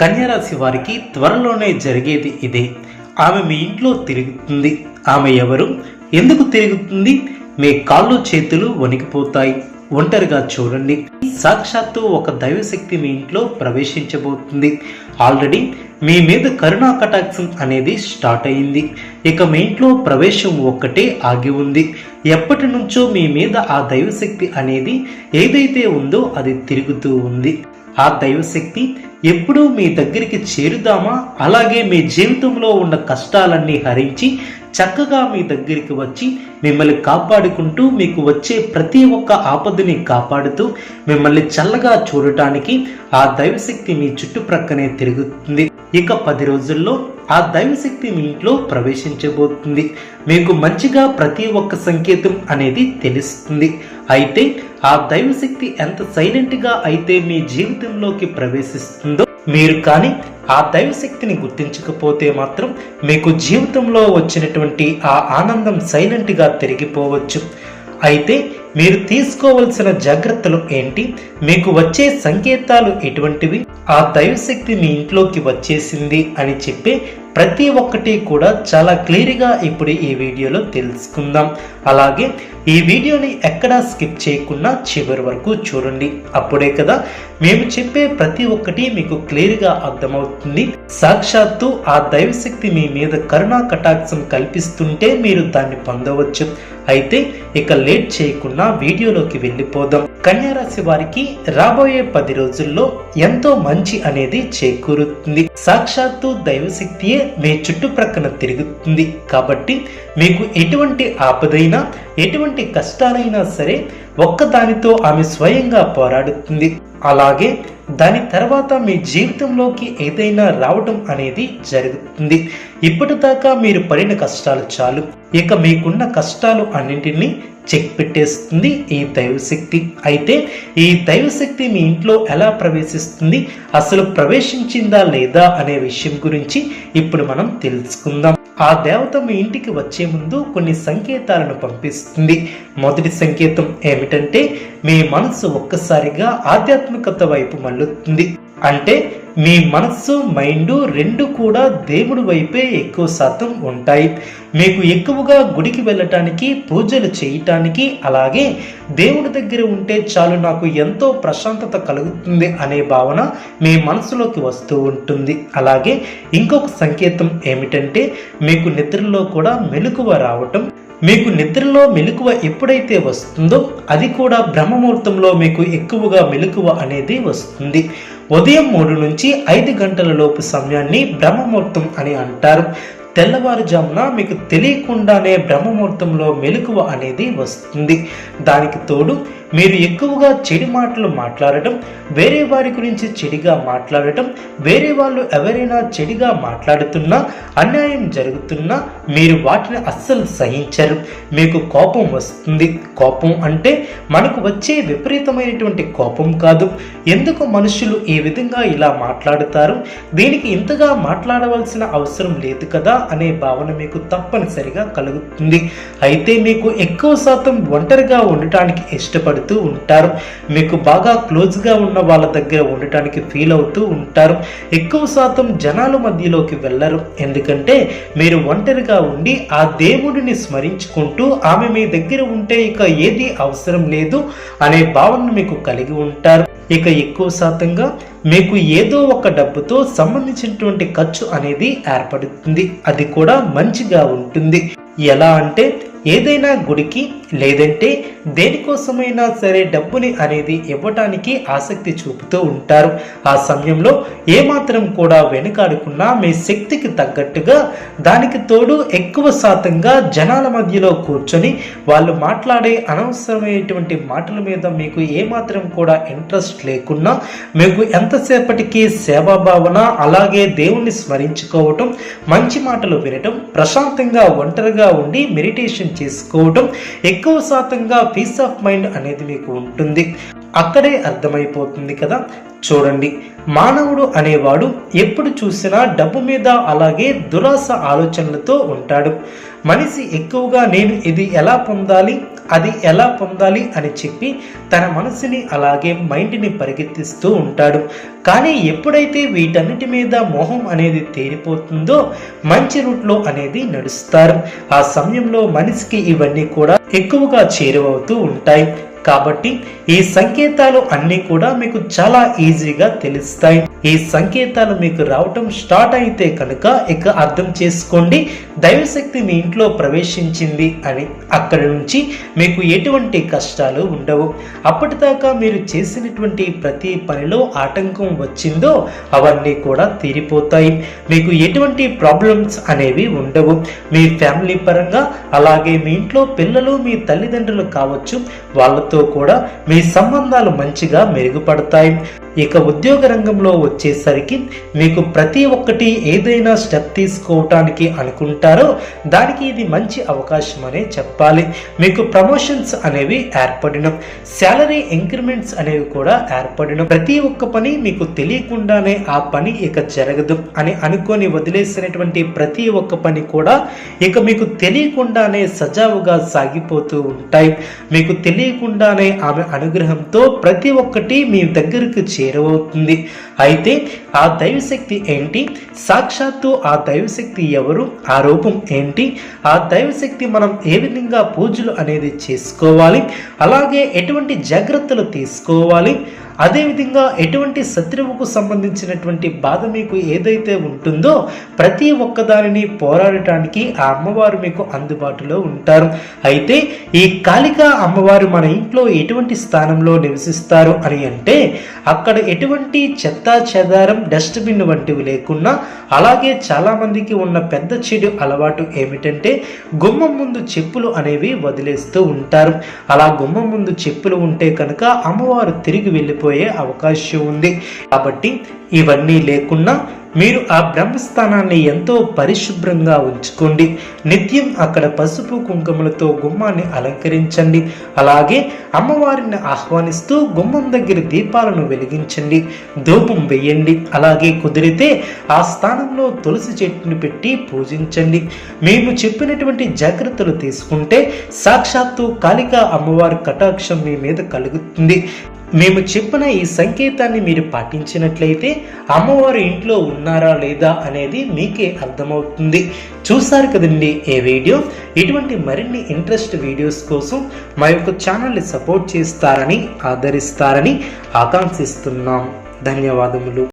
కన్యరాశి వారికి త్వరలోనే జరిగేది ఇదే. ఆమె మీ ఇంట్లో తిరుగుతుంది. ఆమె ఎవరు? ఎందుకు తిరుగుతుంది? మీ కాళ్ళు చేతులు వణికిపోతాయి. ఒంటరిగా చూడండి. సాక్షాత్తు ఒక దైవశక్తి మీ ఇంట్లో ప్రవేశించబోతుంది. ఆల్రెడీ మీ మీద కరుణా కటాక్షం అనేది స్టార్ట్ అయింది. ఇక మీ ఇంట్లో ప్రవేశం ఒక్కటే ఆగి ఉంది. ఎప్పటి నుంచో మీ మీద ఆ దైవశక్తి అనేది ఏదైతే ఉందో అది తిరుగుతూ ఉంది. ఆ దైవశక్తి ఎప్పుడూ మీ దగ్గరికి చేరుదామా? అలాగే మీ జీవితంలో ఉన్న కష్టాలన్నీ హరించి చక్కగా మీ దగ్గరికి వచ్చి మిమ్మల్ని కాపాడుకుంటూ మీకు వచ్చే ప్రతి ఒక్క ఆపదని కాపాడుతూ మిమ్మల్ని చల్లగా చూడటానికి ఆ దైవశక్తి మీ చుట్టుప్రక్కనే తిరుగుతుంది. ఇక పది రోజుల్లో ఆ దైవశక్తి మీ ఇంట్లో ప్రవేశించబోతుంది. మీకు మంచిగా ప్రతి ఒక్క సంకేతం అనేది తెలుస్తుంది. అయితే ఆ దైవశక్తి ఎంత సైలెంట్గా అయితే మీ జీవితంలోకి ప్రవేశిస్తుందో మీరు కానీ ఆ దైవశక్తిని గుర్తించకపోతే మాత్రం మీకు జీవితంలో వచ్చినటువంటి ఆ ఆనందం సైలెంట్గా తిరిగిపోవచ్చు. అయితే మీరు తీసుకోవలసిన జాగ్రత్తలు ఏంటి? మీకు వచ్చే సంకేతాలు ఎటువంటివి? ఆ దైవశక్తి మీ ఇంట్లోకి వచ్చేసింది అని చెప్పే ప్రతి ఒక్కటి కూడా చాలా క్లియర్గా ఇప్పుడు ఈ వీడియోలో తెలుసుకుందాం. అలాగే ఈ వీడియోని ఎక్కడా స్కిప్ చేయకుండా చివరి వరకు చూడండి. అప్పుడే కదా మేము చెప్పే ప్రతి ఒక్కటి మీకు క్లియర్గా అర్థమవుతుంది. సాక్షాత్తు ఆ దైవశక్తి మీ మీద కరుణా కటాక్షం కల్పిస్తుంటే మీరు దాన్ని పొందవచ్చు. అయితే ఇక లేట్ చేయకుండా వీడియోలోకి వెళ్ళిపోదాం. కన్యారాశి వారికి రాబోయే పది రోజుల్లో ఎంతో మంచి అనేది చేకూరుతుంది. సాక్షాత్తు దైవశక్తియే మీ చుట్టుప్రక్కన తిరుగుతుంది. కాబట్టి మీకు ఎటువంటి ఆపదైనా ఎటువంటి కష్టాలైనా సరే ఒక్కదానితో ఆమె స్వయంగా పోరాడుతుంది. అలాగే దాని తర్వాత మీ జీవితంలోకి ఏదైనా రావడం అనేది జరుగుతుంది. ఇప్పటిదాకా మీరు పడిన కష్టాలు చాలు. ఇక మీకున్న కష్టాలు అన్నింటినీ చెక్ పెట్టేస్తుంది ఈ దైవశక్తి. అయితే ఈ దైవశక్తి మీ ఇంట్లో ఎలా ప్రవేశిస్తుంది? అసలు ప్రవేశించిందా లేదా అనే విషయం గురించి ఇప్పుడు మనం తెలుసుకుందాం. ఆ దేవత మీ ఇంటికి వచ్చే ముందు కొన్ని సంకేతాలను పంపిస్తుంది. మొదటి సంకేతం ఏమిటంటే మీ మనసు ఒక్కసారిగా ఆధ్యాత్మికత వైపు మళ్ళుతుంది. అంటే మీ మనస్సు మైండ్ రెండు కూడా దేవుడి వైపే ఎక్కువ శాతం ఉంటాయి. మీకు ఎక్కువగా గుడికి వెళ్ళటానికి పూజలు చేయటానికి అలాగే దేవుడి దగ్గర ఉంటే చాలు నాకు ఎంతో ప్రశాంతత కలుగుతుంది అనే భావన మీ మనసులోకి వస్తూ ఉంటుంది. అలాగే ఇంకొక సంకేతం ఏమిటంటే మీకు నిద్రలో కూడా మెలకువ రావటం మీకు నిద్రలో మెలకువ ఎప్పుడైతే వస్తుందో అది కూడా బ్రహ్మముహూర్తంలో మీకు ఎక్కువగా మెలకువ అనేది వస్తుంది. ఉదయం మూడు నుంచి ఐదు గంటల లోపు సమయాన్ని బ్రహ్మముహూర్తం అని అంటారు. తెల్లవారుజామున మీకు తెలియకుండానే బ్రహ్మముహూర్తంలో మెలకువ అనేది వస్తుంది. దానికి తోడు మీరు ఎక్కువగా చెడు మాటలు మాట్లాడటం వేరే వారి గురించి చెడిగా మాట్లాడటం వేరే వాళ్ళు ఎవరైనా చెడిగా మాట్లాడుతున్నా అన్యాయం జరుగుతున్నా మీరు వాటిని అస్సలు సహించరు. మీకు కోపం వస్తుంది. కోపం అంటే మనకు వచ్చే విపరీతమైనటువంటి కోపం కాదు. ఎందుకు మనుషులు ఈ విధంగా ఇలా మాట్లాడుతారు? దీనికి ఇంతగా మాట్లాడవలసిన అవసరం లేదు కదా అనే భావన మీకు తప్పనిసరిగా కలుగుతుంది. అయితే మీకు ఎక్కువ శాతం ఒంటరిగా ఉండటానికి ఇష్టపడుతూ ఉంటారు. మీకు బాగా క్లోజ్గా ఉన్న వాళ్ళ దగ్గర ఉండటానికి ఫీల్ అవుతూ ఉంటారు. ఎక్కువ శాతం జనాల మధ్యలోకి వెళ్ళరు. ఎందుకంటే మీరు ఒంటరిగా ఉండి ఆ దేవుడిని స్మరించుకుంటూ ఆమె మీ దగ్గర ఉంటే ఇక ఏది అవసరం లేదు అనే భావన మీకు కలిగి ఉంటారు. ఇక ఎక్కువ శాతంగా మీకు ఏదో ఒక డబ్బుతో సంబంధించినటువంటి ఖర్చు అనేది ఏర్పడుతుంది. అది కూడా మంచిగా ఉంటుంది. ఎలా అంటే ఏదైనా గుడికి లేదంటే దేనికోసమైనా సరే డబ్బుని అనేది ఇవ్వటానికి ఆసక్తి చూపుతూ ఉంటారు. ఆ సమయంలో ఏమాత్రం కూడా వెనుకాడకుండా మీ శక్తికి తగ్గట్టుగా దానికి తోడు ఎక్కువ శాతంగా జనాల మధ్యలో కూర్చొని వాళ్ళు మాట్లాడే అనవసరమైనటువంటి మాటల మీద మీకు ఏమాత్రం కూడా ఇంట్రెస్ట్ లేకున్నా మీకు ఎంతసేపటికి సేవాభావన అలాగే దేవుణ్ణి స్మరించుకోవటం మంచి మాటలు వినటం ప్రశాంతంగా ఒంటరిగా ఉండి మెడిటేషన్ చేసుకోవటం ఎక్కువ శాతంగా పీస్ ఆఫ్ మైండ్ అనేది మీకు ఉంటుంది. అక్కడే అర్థమైపోతుంది కదా. చూడండి మానవుడు అనేవాడు ఎప్పుడు చూసినా డబ్బు మీద అలాగే దురాశ ఆలోచనలతో ఉంటాడు. మనిషి ఎక్కువగా నేను ఇది ఎలా పొందాలి అది ఎలా పొందాలి అని చెప్పి తన మనసుని అలాగే మైండ్ని పరిగెత్తిస్తూ ఉంటాడు. కానీ ఎప్పుడైతే వీటన్నిటి మీద మోహం అనేది తేలిపోతుందో మంచి రూట్లో అనేది నడుస్తారు. ఆ సమయంలో మనిషికి ఇవన్నీ కూడా ఎక్కువగా చేరువవుతూ ఉంటాయి. కాబట్టి ఈ సంకేతాలు అన్నీ కూడా మీకు చాలా ఈజీగా తెలుస్తాయి. ఈ సంకేతాలు మీకు రావటం స్టార్ట్ అయితే కనుక ఇక అర్థం చేసుకోండి. దైవశక్తి మీ ఇంట్లో ప్రవేశించింది అని అక్కడి నుంచి మీకు ఎటువంటి కష్టాలు ఉండవు. అప్పటిదాకా మీరు చేసినటువంటి ప్రతి పనిలో ఆటంకం వచ్చిందో అవన్నీ కూడా తీరిపోతాయి. మీకు ఎటువంటి ప్రాబ్లమ్స్ అనేవి ఉండవు. మీ ఫ్యామిలీ పరంగా అలాగే మీ ఇంట్లో పిల్లలు మీ తల్లిదండ్రులు కావచ్చు వాళ్ళతో కూడా మీ సంబంధాలు మంచిగా మెరుగుపడతాయి. ఇక ఉద్యోగ రంగంలో వచ్చేసరికి మీకు ప్రతి ఒక్కటి ఏదైనా స్టెప్ తీసుకోవటానికి అనుకుంటారో దానికి ఇది మంచి అవకాశం అనే చెప్పాలి. మీకు ప్రమోషన్స్ అనేవి ఏర్పడిన శాలరీ ఇంక్రిమెంట్స్ అనేవి కూడా ఏర్పడిన ప్రతి ఒక్క పని మీకు తెలియకుండానే ఆ పని ఇక జరగదు అని అనుకొని వదిలేసినటువంటి ప్రతి ఒక్క పని కూడా ఇక మీకు తెలియకుండానే సజావుగా సాగిపోతూ ఉంటాయి. మీకు తెలియకుండానే ఆమె అనుగ్రహంతో ప్రతి ఒక్కటి మీ దగ్గరకు చేరువవుతుంది. అయితే ఆ దైవశక్తి ఏంటి? సాక్షాత్తు ఆ దైవశక్తి ఎవరు? ఆ రూపం ఏంటి? ఆ దైవశక్తి మనం ఏ విధంగా పూజలు అనేది చేసుకోవాలి? అలాగే ఎటువంటి జాగ్రత్తలు తీసుకోవాలి? అదేవిధంగా ఎటువంటి శత్రువుకు సంబంధించినటువంటి బాధ మీకు ఏదైతే ఉంటుందో ప్రతి ఒక్కదానిని పోరాడటానికి ఆ అమ్మవారు మీకు అందుబాటులో ఉంటారు. అయితే ఈ కాళిక అమ్మవారు మన ఇంట్లో ఎటువంటి స్థానంలో నివసిస్తారు అని అంటే అక్కడ ఎటువంటి చెత్త చెదారం డస్ట్బిన్ వంటివి లేకుండా అలాగే చాలామందికి ఉన్న పెద్ద చెడు అలవాటు ఏమిటంటే గుమ్మం ముందు చెప్పులు అనేవి వదిలేస్తూ ఉంటారు. అలా గుమ్మం ముందు చెప్పులు ఉంటే కనుక అమ్మవారు తిరిగి వెళ్ళిపో వెళ్ళిపోయే అవకాశం ఉంది. కాబట్టి ఇవన్నీ లేకుండా మీరు ఆ బ్రహ్మస్థానాన్ని ఎంతో పరిశుభ్రంగా ఉంచుకోండి. నిత్యం అక్కడ పసుపు కుంకుమలతో గుమ్మాన్ని అలంకరించండి. అలాగే అమ్మవారిని ఆహ్వానిస్తూ గుమ్మం దగ్గర దీపాలను వెలిగించండి. ధూపం వేయండి. అలాగే కుదిరితే ఆ స్థానంలో తులసి చెట్టును పెట్టి పూజించండి. మేము చెప్పినటువంటి జాగ్రత్తలు తీసుకుంటే సాక్షాత్తు కాళికా అమ్మవారి కటాక్షం మీ మీద కలుగుతుంది. మేము చెప్పిన ఈ సంకేతాన్ని మీరు పాటించినట్లయితే అమ్మవారు ఇంట్లో ఉన్నారా లేదా అనేది మీకే అర్థమవుతుంది. చూసారు కదండి ఏ వీడియో? ఇటువంటి మరిన్ని ఇంట్రెస్ట్ వీడియోస్ కోసం మా యొక్క ఛానల్ని సపోర్ట్ చేస్తారని ఆదరిస్తారని ఆకాంక్షిస్తున్నాం. ధన్యవాదములు.